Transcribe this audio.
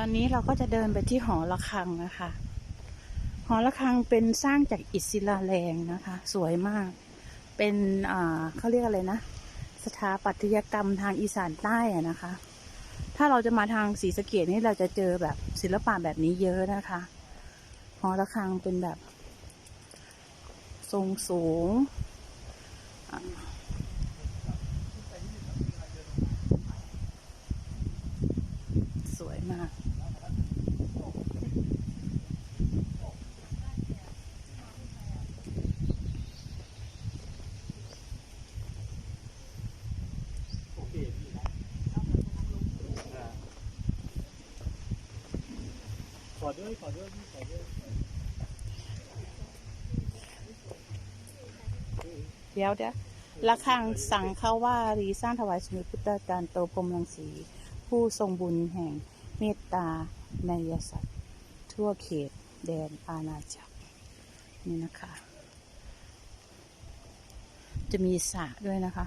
ตอนนี้เราก็จะเดินไปที่หอระฆังนะคะ หอระฆังเป็นสร้างจากอิศิลาแรงนะคะ สวยมาก เป็นอ่าเขาเรียกอะไรนะ สถาปัตยกรรมทางอีสานใต้นะคะ ถ้าเราจะมาทางศรีสะเกดนี่เราจะเจอแบบศิลปะแบบนี้เยอะนะคะ หอระฆังเป็นแบบ ทรงสูงอ่าส วยมากโอเคพี่นะขอด้วยขอด้วยขอด้วยเดี๋ยวเดี๋ยวระฆังสั่งเขาว่ารีสร้างถวายสมเด็จพุทธาจารย์โตพรมรังสี ผู้ทรงบุญแห่ง เมตตาในยสัตว์ทั่วเขตแดนอาณาจักร นี่นะคะ จะมีสระด้วยนะคะ